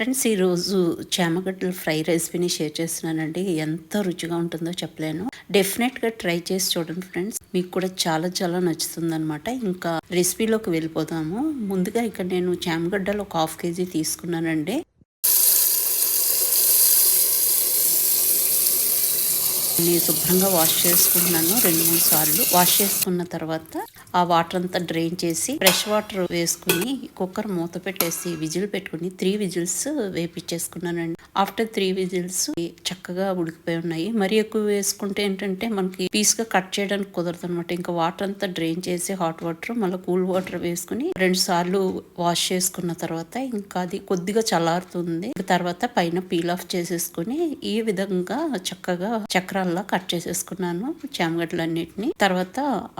Friends ఈరోజు చామగడ్డల fry రెసిపీని షేర్ చేస్తున్నానండి. ఎంత రుచిగా ఉంటుందో చెప్పలేను. డెఫినెట్గా ట్రై చేసి చూడండి ఫ్రెండ్స్. మీకు కూడా చాలా చాలా నచ్చుతుందనమాట ఇంకా రెసిపీలోకి వెళ్ళిపోదాము. ముందుగా ఇక్కడ నేను చామగడ్డలు ఒక హాఫ్ కేజీ తీసుకున్నానండి. నేను శుభ్రంగా వాష్ చేసుకుంటున్నాను రెండు మూడు సార్లు. వాష్ చేసుకున్న తర్వాత ఆ వాటర్ అంతా డ్రైన్ చేసి ఫ్రెష్ వాటర్ వేసుకుని కుక్కర్ మూత పెట్టేసి విజిల్ పెట్టుకుని త్రీ విజిల్స్ వేపించేసుకున్నానండి ఆఫ్టర్ త్రీ విజిల్స్ చక్కగా ఉడికిపోయి ఉన్నాయి. మరి ఎక్కువ వేసుకుంటే ఏంటంటే మనకి పీస్గా కట్ చేయడానికి కుదరదు అనమాట ఇంకా వాటర్ అంతా డ్రైన్ చేసి హాట్ వాటర్ మళ్ళీ కూల్ వాటర్ వేసుకుని రెండు సార్లు వాష్ చేసుకున్న తర్వాత ఇంకా అది కొద్దిగా చల్లారుతుంది. తర్వాత పైన పీల్ ఆఫ్ చేసేసుకుని ఈ విధంగా చక్కగా చక్రాలు చక్రాల్లా కట్ చేసేసుకున్నాను చామగడ్డలన్నిటిని. తర్వాత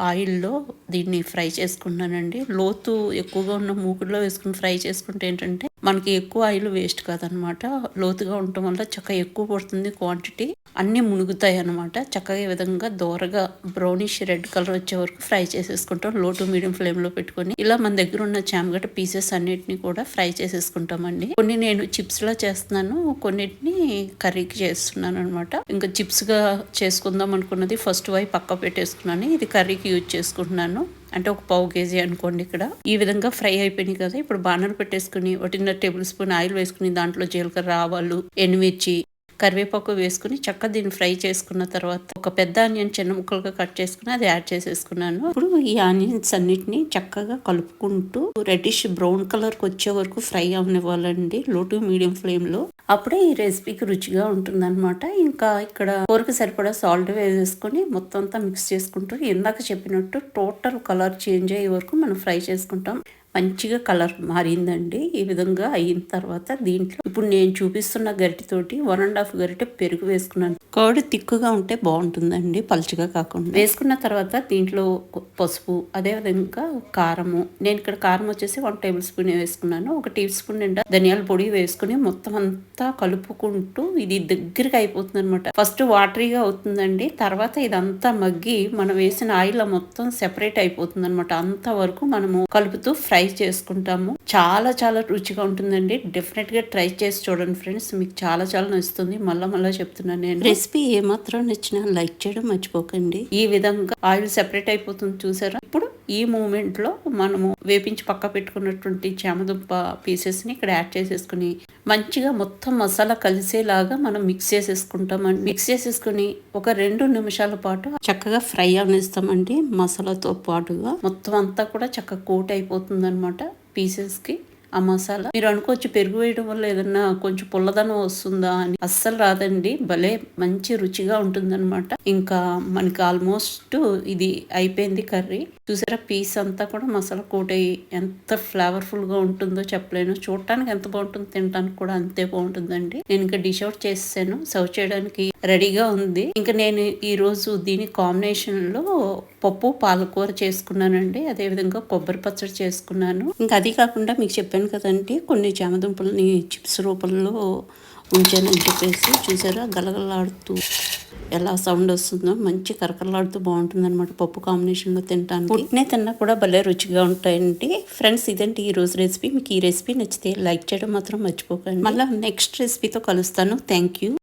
ఆయిల్లో దీన్ని ఫ్రై చేసుకున్నానండి లోతు ఎక్కువగా ఉన్న మూకుడులో వేసుకుని ఫ్రై చేసుకుంటే ఏంటంటే మనకి ఎక్కువ ఆయిల్ వేస్ట్ కాదనమాట. లోతుగా ఉండటం వల్ల చక్క ఎక్కువ పడుతుంది క్వాంటిటీ. అన్నీ మునుగుతాయి అనమాట చక్కగా ఈ విధంగా దోరగా బ్రౌనిష్ రెడ్ కలర్ వచ్చే వరకు ఫ్రై చేసేసుకుంటాం. లో టు మీడియం ఫ్లేమ్లో పెట్టుకొని ఇలా మన దగ్గర ఉన్న చామగడ్డ పీసెస్ అన్నిటిని కూడా ఫ్రై చేసేసుకుంటామండి. కొన్ని నేను చిప్స్ లా చేస్తున్నాను కొన్నిటిని కర్రీకి చేస్తున్నాను అనమాట ఇంకా చిప్స్గా చేసుకుందాం అనుకున్నది ఫస్ట్ వై పక్క పెట్టేసుకున్నాను. ఇది కర్రీకి యూజ్ చేసుకుంటున్నాను. అంటే ఒక పావు కేజీ అనుకోండి ఇక్కడ. ఈ విధంగా ఫ్రై అయిపోయినాయి కదా ఇప్పుడు బాణలు పెట్టేసుకుని ఒకటిన్నర టేబుల్ స్పూన్ ఆయిల్ వేసుకుని దాంట్లో జీలకర్ర ఆవాలు ఎనిమిర్చి కరివేపాకు వేసుకుని చక్క దీన్ని ఫ్రై చేసుకున్న తర్వాత ఒక పెద్ద ఆనియన్ చిన్న ముక్కలుగా కట్ చేసుకుని అది యాడ్ చేసేసుకున్నాను. ఇప్పుడు ఈ ఆనియన్స్ అన్నిటిని చక్కగా కలుపుకుంటూ రెడ్డిష్ బ్రౌన్ కలర్కి వచ్చే వరకు ఫ్రై అవనివ్వాలండి లో టు మీడియం ఫ్లేమ్లో అప్పుడే ఈ రెసిపీకి రుచిగా ఉంటుందన్నమాట. ఇంకా ఇక్కడ కూరకు సరిపడా సాల్ట్ వేసేసుకొని మొత్తం అంతా మిక్స్ చేసుకుంటూ ఇందాక చెప్పినట్టు టోటల్ కలర్ చేంజ్ అయ్యే వరకు మనం ఫ్రై చేసుకుంటాం. మంచిగా కలర్ మారిందండి. ఈ విధంగా అయిన తర్వాత దీంట్లో ఇప్పుడు నేను చూపిస్తున్న గరిటెతోటి వన్ అండ్ హాఫ్ గరిటె పెరుగు వేసుకున్నాను. కర్డ్ తిక్కుగా ఉంటే బాగుంటుంది. బాగుంటుందండి పలుచగా కాకుండా. వేసుకున్న తర్వాత దీంట్లో పసుపు అదే విధంగా కారము. నేను ఇక్కడ కారం వచ్చేసి వన్ టేబుల్ స్పూన్ వేసుకున్నాను. ఒక టీ స్పూన్ నిండా ధనియాల పొడి వేసుకుని మొత్తం అంతా కలుపుకుంటూ ఇది దగ్గరికి అయిపోతుంది అనమాట ఫస్ట్ వాటరీగా అవుతుందండి. తర్వాత ఇదంతా మగ్గి మనం వేసిన ఆయిల్ మొత్తం సెపరేట్ అయిపోతుంది అనమాట అంతవరకు మనము కలుపుతూ ఫ్రై ఫ్రై చేసుకుంటాము. చాలా చాలా రుచిగా ఉంటుందండి. డెఫినెట్గా ట్రై చేసి చూడండి ఫ్రెండ్స్. మీకు చాలా చాలా నచ్చుతుంది. మళ్ళా మళ్ళా చెప్తున్నాను నేను. రెసిపీ ఏమాత్రం నచ్చినా లైక్ చేయడం మర్చిపోకండి. ఈ విధంగా ఆయిల్ సెపరేట్ అయిపోతుంది చూసారా? ఇప్పుడు ఈ మూమెంట్లో మనము వేపించి పక్క పెట్టుకున్నటువంటి చామదుంప పీసెస్ని ఇక్కడ యాడ్ చేసేసుకుని మంచిగా మొత్తం మసాలా కలిసేలాగా మనం మిక్స్ చేసేసుకుంటామండి మిక్స్ చేసేసుకుని ఒక రెండు నిమిషాల పాటు చక్కగా ఫ్రై అనేస్తామండి మసాలాతో పాటుగా. మొత్తం అంతా కూడా చక్కగా కోట్ అయిపోతుంది అనమాట పీసెస్కి ఆ మసాలా. మీరు అనుకోవచ్చు పెరుగు వేయడం వల్ల ఏదన్నా కొంచెం పుల్లదనం వస్తుందా అని. అస్సలు రాదండి. భలే మంచి రుచిగా ఉంటుందన్నమాట. ఇంకా మనకి ఆల్మోస్ట్ ఇది అయిపోయింది కర్రీ. చూసారా పీస్ అంతా కూడా మసాలా కోట్ అయ్యి ఎంత ఫ్లేవర్ఫుల్గా ఉంటుందో చెప్పలేను. చూడటానికి ఎంత బాగుంటుంది తినడానికి కూడా అంతే బాగుంటుందండి. నేను ఇంకా డిష్ అవుట్ చేసాను సర్వ్ చేయడానికి రెడీగా ఉంది. ఇంకా నేను ఈరోజు దీని కాంబినేషన్లో పప్పు పాలకూర చేసుకున్నానండి. అదేవిధంగా కొబ్బరి పచ్చడి చేసుకున్నాను. ఇంకా అది కాకుండా మీకు చెప్పాను కదండి కొన్ని చామదుంపలని చిప్స్ రూపంలో ఉంచానని చెప్పేసి చూసారా? గలగలాడుతూ ఎలా సౌండ్ వస్తుందో మంచి కరకరలాడుతూ బాగుంటుందన్నమాట పప్పు కాంబినేషన్లో తింటాను పుట్టినే తిన్నా కూడా భలే రుచిగా ఉంటాయండి. ఫ్రెండ్స్ ఇదంటే ఈ రోజు రెసిపీ. మీకు ఈ రెసిపీ నచ్చితే లైక్ చేయడం మాత్రం మర్చిపోకండి. మళ్ళీ నెక్స్ట్ రెసిపీతో కలుస్తాను. Thank you.